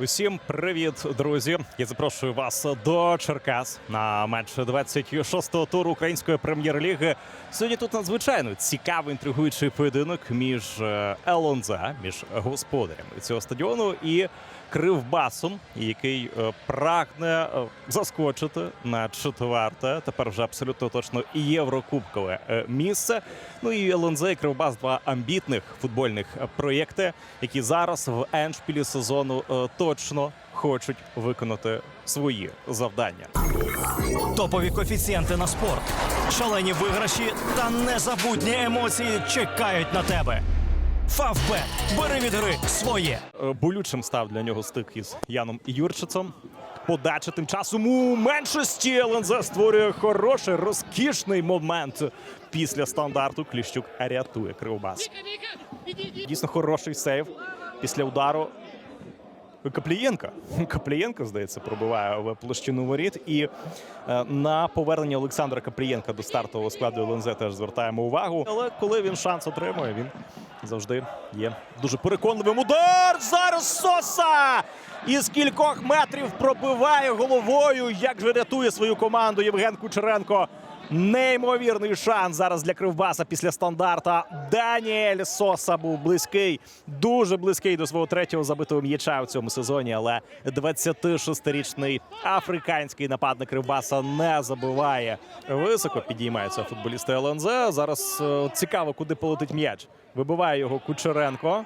Усім привіт, друзі! Я запрошую вас до Черкас на матч 26-го туру української прем'єр-ліги. Сьогодні тут надзвичайно цікавий інтригуючий поєдинок між е, ЛНЗ, між господарями цього стадіону і Кривбасом, який е, прагне е, заскочити на четверте. Тепер вже абсолютно точно єврокубкове е, місце. Ну і ЛНЗ Кривбас два амбітних футбольних проєкти, які зараз в еншпілі сезону точно хочуть виконати свої завдання. Топові коефіцієнти на спорт, шалені виграші та незабутні емоції чекають на тебе. Фавбет. Бери від гри своє. Е, Болючим став для нього стик із Яном Юрчицем. Подача тим часом у меншості ЛНЗ створює хороший, розкішний момент після стандарту. Кліщук рятує Кривбас. Дійсно хороший сейв після удару. Каплієнка. Каплієнка, здається, пробиває в площину воріт. І е, на повернення Олександра Каплієнка до стартового складу ЛНЗ теж звертаємо увагу. Але коли він шанс отримує, він завжди є дуже переконливим. Удар! Зараз Соса! Із кількох метрів пробиває головою. Як же рятує свою команду Євген Кучеренко. Неймовірний шанс зараз для Кривбаса після стандарта. Даніель Соса був близький, дуже близький до свого третього забитого м'яча в цьому сезоні. Але 26-річний африканський нападник Кривбаса не забиває. Високо підіймаються футболісти ЛНЗ. Зараз е, цікаво, куди полетить м'яч. Вибиває його Кучеренко.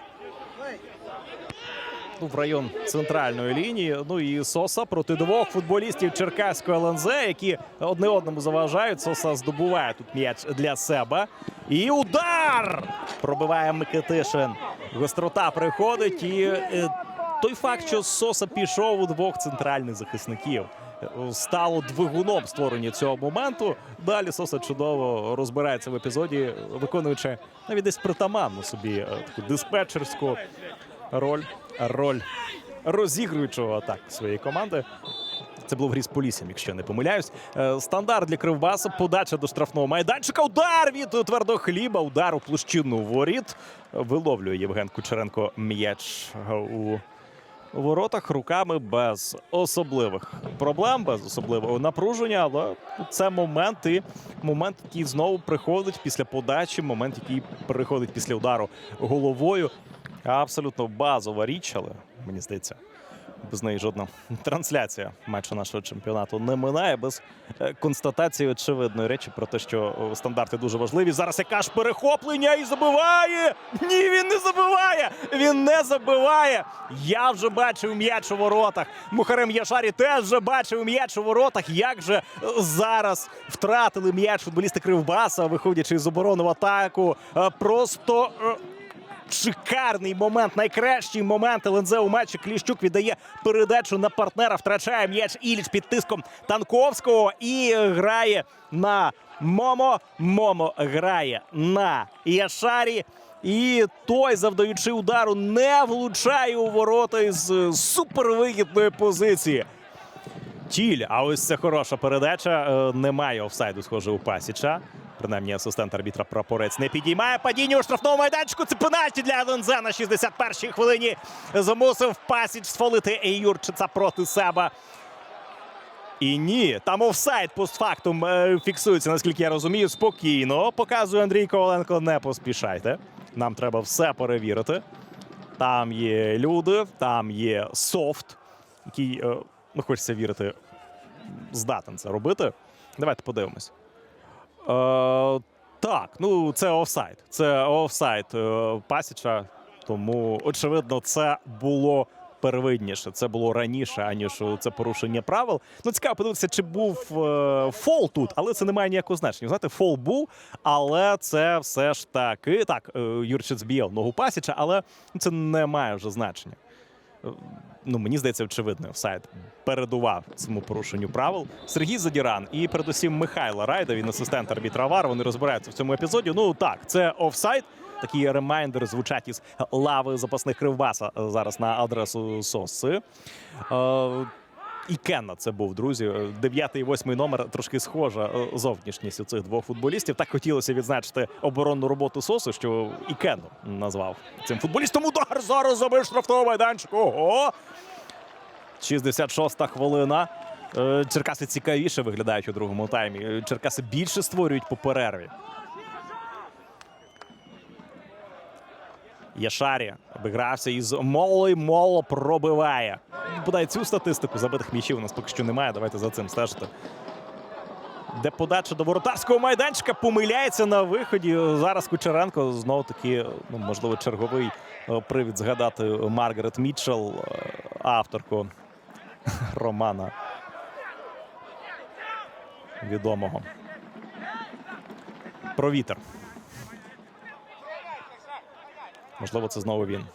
Ну, в район центральної лінії. Ну і Соса проти двох футболістів Черкаського ЛНЗ, які одне одному заважають. Соса здобуває тут м'яч для себе. І удар! Пробиває Микитишин. Гострота приходить. І е, той факт, що Соса пішов у двох центральних захисників. е, Стало двигуном створення цього моменту. Далі Соса чудово розбирається в епізоді, виконуючи навіть десь притаманну собі е, таку диспетчерську роль, роль розігруючого атак своєї команди. Це було в грі з Поліссям, якщо не помиляюсь. Е, Стандарт для Кривбаса. Подача до штрафного майданчика. Удар від твердого хліба. Удар у площину воріт. Виловлює Євген Кучеренко м'яч у воротах руками без особливих проблем, без особливого напруження. Але це момент і момент, який знову приходить після подачі, момент, який приходить після удару головою. Абсолютно базова річ, але мені здається, без неї жодна трансляція матчу нашого чемпіонату не минає без е, констатації очевидної речі про те, що стандарти дуже важливі. Зараз яка ж перехоплення і забиває. Ні, він не забиває. Він не забиває. Я вже бачив м'яч у воротах. Мухарем Яшарі теж вже бачив м'яч у воротах. Як же е, зараз втратили м'яч футболісти Кривбаса, виходячи з оборони в атаку. Е, Просто. Шикарний момент, найкращий момент ЛНЗ у матчі. Кліщук віддає передачу на партнера. Втрачає м'яч Іліч під тиском Танковського і грає на Момо. Момо грає на Яшарі. І той, завдаючи удару, не влучає у ворота е, супервигідної позиції. Тіль, а ось це хороша передача. Е, Немає офсайду, схоже, у Пасіча. Принаймні, асистент арбітра прапорець не підіймає падіння у штрафному майданчику. Це пенальті для ЛНЗ на 61-й хвилині. Змусив Пасіч сфолити Юрчица проти себе. І ні, там офсайд постфактум е, фіксується, наскільки я розумію, спокійно. Показує Андрій Коваленко. Не поспішайте. Нам треба все перевірити. Там є люди, там є софт, який, е, ну, хочеться вірити, здатен це робити. Давайте подивимось. Е, так, ну це офсайд. Це офсайд е, Пасіча. Тому, очевидно, це було первинніше. Це було раніше, аніж це порушення правил. Ну, цікаво подивитися, чи був е, фол тут, але це не має ніякого значення. Знаєте, фол був, але це все ж таки. Так, Юрчиць б'є ногу Пасіча, але це не має вже значення ну мені здається, очевидно, офсайд передував цьому порушенню правил. Сергій Задіран і передусім Михайло Райда, він асистент арбітра ВАР, Вони розбираються в цьому епізоді. Ну так, це офсайд. Такі ремайндери звучать із лави запасних кривбаса е, зараз на адресу Соси. І Кенна це був, друзі. Е, Дев'ятий і восьмий номер трошки схожа е, зовнішність у цих двох футболістів. Так хотілося відзначити оборонну роботу Сосу, що і Кенну назвав цим футболістом. Удар зараз забив штрафного майданчику. Ого! 66-та хвилина. Е, Черкаси цікавіше виглядають у другому таймі. Черкаси більше створюють по перерві. Яшарі обігрався із Молою. Моло пробиває. Бодай цю статистику забитих м'ячів у нас поки що немає. Давайте за цим стежити. Де подача до воротарського майданчика помиляється на виході. Зараз Кучеренко знову таки, ну можливо, черговий е, привід згадати Маргарет Мітчелл, е, авторку романа відомого. Про вітер. Можливо, це знову він.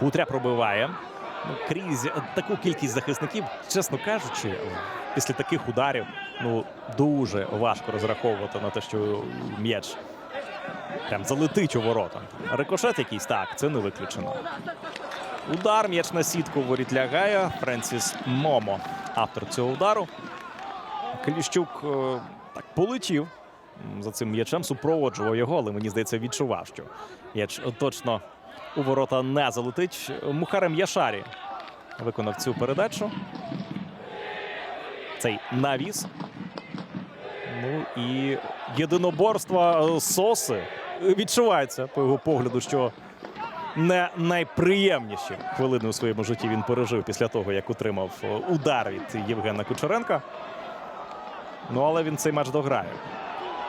Путря пробиває. Ну, крізь таку кількість захисників, чесно кажучи, після таких ударів ну дуже важко розраховувати на те, що м'яч прям залетить у ворота. Рикошет якийсь так, це не виключено. Удар, м'яч на сітку воріт лягає. Френсіс Момо, автор цього удару. Кліщук е, так полетів за цим м'ячем, супроводжував його, але мені здається, відчував, що м'яч точно у ворота не залетить. Мухарем Яшарі виконав цю передачу. Цей навіс. Ну і єдиноборства Соси відчувається по його погляду, що не найприємніші хвилини у своєму житті він пережив після того, як отримав е, удар від Євгена Кучеренка. Ну, але він цей матч дограє.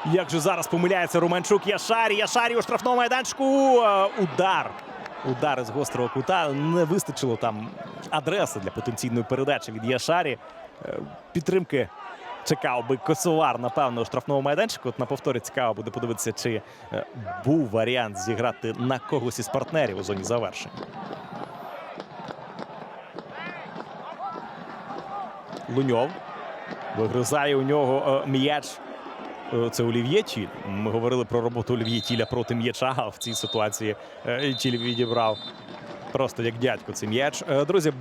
Як же зараз помиляється Романчук Яшарі. Яшарі у штрафному майданчику. Е, Удар. Удар із гострого кута. Не вистачило там адреси для потенційної передачі від Яшарі. Е, Підтримки чекав би Косовар, напевно, у штрафному майданчику. От на повторі цікаво буде подивитися, чи е, був варіант зіграти на когось із партнерів у зоні завершення. Луньов вигризає у нього м'яч. Е, Це Олів'є Тіль. Ми говорили про роботу Олів'є Тіля проти м'яча, а в цій ситуації е, Тіль відібрав просто як дядько цей м'яч. Е, Друзі,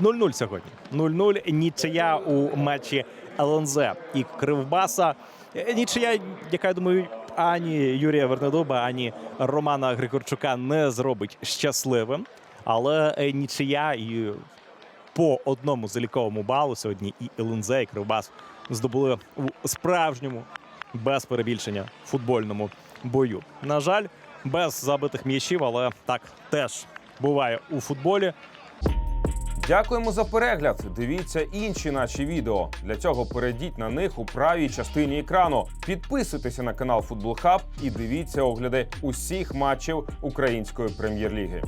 0-0 сьогодні. 0-0. Нічия у матчі ЛНЗ і Кривбаса. Нічия, яка я думаю, ані Юрія Вернедуба, ані Романа Григорчука не зробить щасливим. Але нічия і по одному заліковому балу сьогодні і ЛНЗ, і Кривбас здобули у справжньому, без перебільшення футбольному бою. На жаль, без забитих м'ячів, але так теж буває у футболі. Дякуємо за перегляд. Дивіться інші наші відео. Для цього перейдіть на них у правій частині екрану. Підписуйтеся на канал Футбол Хаб і дивіться огляди усіх матчів української прем'єр-ліги.